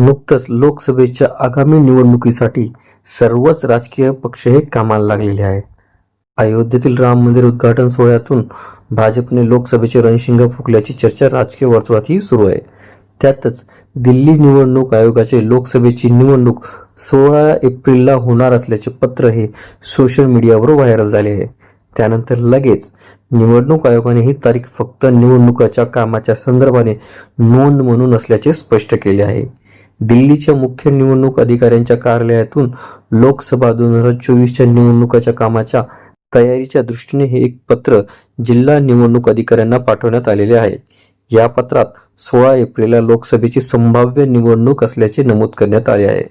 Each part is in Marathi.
नुकतंच लोकसभेच्या आगामी निवडणुकीसाठी सर्वच राजकीय पक्ष हे कामाला लागलेले आहेत. अयोध्येतील राम मंदिर उद्घाटन सोहळ्यातून भाजपने लोकसभेचे रणशिंग फुकल्याची चर्चा राजकीय वर्तुळातही सुरू आहे. त्यातच दिल्ली निवडणूक आयोगाचे लोकसभेची निवडणूक सोळा एप्रिलला होणार असल्याचे पत्र हे सोशल मीडियावर व्हायरल झाले आहे. त्यानंतर लगेच निवडणूक आयोगाने ही तारीख फक्त निवडणुकाच्या कामाच्या संदर्भाने नोंद म्हणून असल्याचे स्पष्ट केले आहे. दिल्लीच्या मुख्य निवडणूक अधिकाऱ्यांच्या कार्यालयातून लोकसभा दोन हजार चोवीसच्या निवडणुकाच्या कामाच्या तयारीच्या दृष्टीने हे एक पत्र जिल्हा निवडणूक अधिकाऱ्यांना पाठवण्यात आलेले आहे. या पत्रात सोळा एप्रिलला लोकसभेची संभाव्य निवडणूक असल्याचे नमूद करण्यात आले आहे.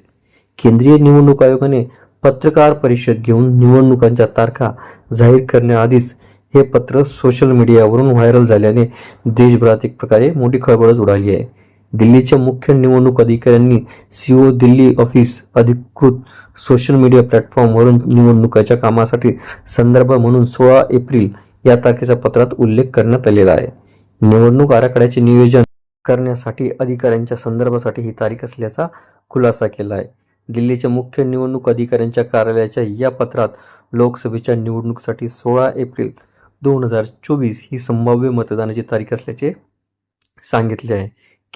केंद्रीय निवडणूक आयोगाने पत्रकार परिषद घेऊन निवडणुकांच्या तारखा जाहीर करण्याआधीच हे पत्र सोशल मीडियावरून व्हायरल झाल्याने देशभरात एक प्रकारे मोठी खळबळच उडाली आहे. दिल्लीच्या मुख्य निवडणूक अधिकाऱ्यांनी सीओ दिल्ली ऑफिस अधिकृत सोशल मीडिया प्लॅटफॉर्मवरून निवडणुकाच्या कामासाठी संदर्भ म्हणून सोळा एप्रिल या तारखेच्या पत्रात उल्लेख करण्यात आलेला आहे. निवडणूक आराखड्याचे नियोजन करण्यासाठी अधिकाऱ्यांच्या संदर्भासाठी ही तारीख असल्याचा खुलासा केला आहे. दिल्लीच्या मुख्य निवडणूक अधिकाऱ्यांच्या कार्यालयाच्या या पत्रात लोकसभेच्या निवडणुकीसाठी सोळा एप्रिल दोन हजार चोवीस ही संभाव्य मतदानाची तारीख असल्याचे सांगितले आहे.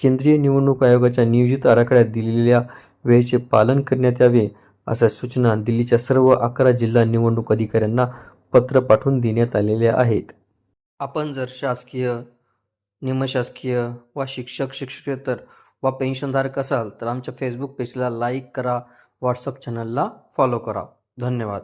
केंद्रीय निवडणूक आयोगाच्या नियोजित आराखड्यात दिलेल्या वेळेचे पालन करण्यात यावे अशा सूचना दिल्लीच्या सर्व अकरा जिल्हा निवडणूक अधिकाऱ्यांना पत्र पाठवून देण्यात आलेल्या आहेत. आपण जर शासकीय निमशासकीय वा शिक्षक शिक्षकेतर वा पेन्शनधारक असाल तर आमच्या फेसबुक पेजला लाईक करा व्हॉट्सअप चॅनलला फॉलो करा. धन्यवाद.